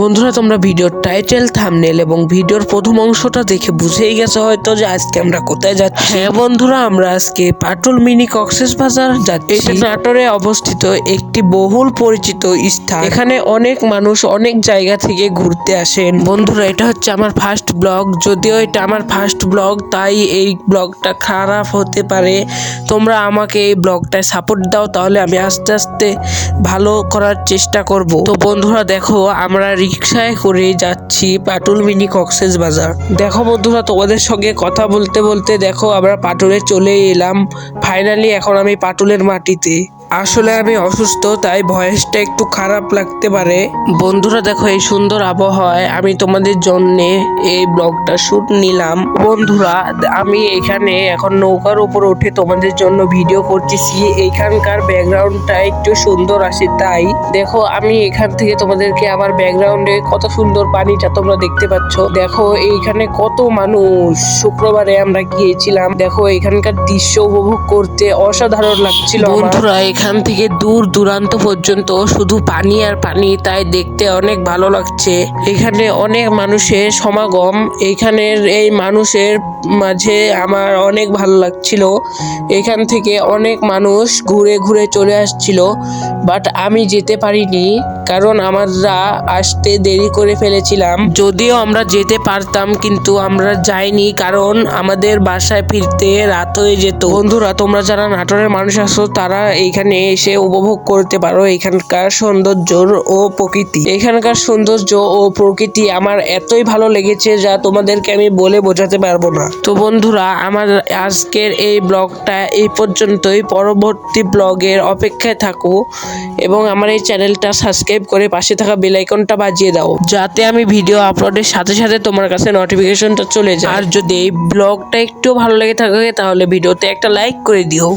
বন্ধুরা তোমরা ভিডিওর টাইটেল থামনেল এবং ভিডিওর প্রথম অংশটা দেখে বুঝেই গেছো হয়তো যে আজকে আমরা কোথায় যাচ্ছি। হ্যাঁ বন্ধুরা আমরা আজকে পাটুল মিনি কক্সেস বাজার যাচ্ছি। এটা নাটোরে অবস্থিত একটি বহুল পরিচিত স্থান। এখানে অনেক মানুষ অনেক জায়গা থেকে ঘুরতে আসেন। বন্ধুরা এটা হচ্ছে আমার ফার্স্ট ব্লগ যদিও এটা আমার ফার্স্ট ব্লগ তাই এই ব্লগটা খারাপ হতে পারে। তোমরা আমাকে এই ব্লগটায় সাপোর্ট দাও তাহলে আমি আস্তে আস্তে ভালো করার চেষ্টা করব। তো বন্ধুরা দেখো আমরা রিক্সায় করে যাচ্ছি পাটুল মিনি কক্সেস বাজার। দেখো বন্ধুরা, তোমাদের সঙ্গে কথা বলতে বলতে দেখো আমরা পাটুলে চলে এলাম। ফাইনালি এখন আমি পাটুলের মাটিতে। আসলে আমি অসুস্থ, তাই ভয়েসটা একটু খারাপ লাগতে পারে। বন্ধুরা, দেখো এই সুন্দর আবহাওয়ায় আমি তোমাদের জন্য এই ব্লগটা শুট নিলাম। বন্ধুরা, আমি এখানে এখন নৌকার উপর উঠে তোমাদের জন্য ভিডিও করতেছি। এইখানকার ব্যাকগ্রাউন্ডটা একটু সুন্দর আসে তাই। দেখো, আমি এখান থেকে তোমাদেরকে আমার ব্যাকগ্রাউন্ডে কত সুন্দর পানিটা তোমরা দেখতে পাচ্ছ। দেখো, এইখানে কত মানুষ। শুক্রবারে আমরা গিয়েছিলাম। দেখো, এখানকার দৃশ্য উপভোগ করতে অসাধারণ লাগছিল বন্ধুরা এখান থেকে দূর দূরান্ত পর্যন্ত শুধু পানি আর পানি, তাই দেখতে অনেক ভালো লাগছে। এখানে অনেক মানুষের সমাগম, এখানের এই মানুষের মাঝে আমার অনেক ভালো লাগছিল। এখান থেকে অনেক মানুষ ঘুরে ঘুরে চলে আসছিল। বাট আমি যেতে পারিনি, কারণ আমরা আসতে দেরি করে ফেলেছিলাম। যদিও আমরা যেতে পারতাম, কিন্তু আমরা যাইনি, কারণ আমাদের বাসায় ফিরতে রাত হয়ে যেত। বন্ধুরা, তোমরা যারা নাটোরের মানুষ আছো, তারা এইখানে এসে উপভোগ করতে পারো এখানকার সৌন্দর্য ও প্রকৃতি। এখানকার সৌন্দর্য ও প্রকৃতি আমার এতই ভালো লেগেছে যা তোমাদেরকে আমি বলে বোঝাতে পারব না। তো বন্ধুরা, আমার আজকের এই ব্লগটা এই পর্যন্তই। পরবর্তী ব্লগের অপেক্ষায় থাকো। এবং আমার এই চ্যানেলটা সাবস্ক্রাইব করে পাশে থাকা বেল আইকনটা বাজিয়ে দাও। যাতে আমি ভিডিও আপলোডের সাথে সাথে তোমার কাছে নোটিফিকেশনটা চলে যায়। আর যদি এই ব্লগটা একটু ভালো লেগে থাকে, তাহলে ভিডিওতে একটা লাইক করে দিও।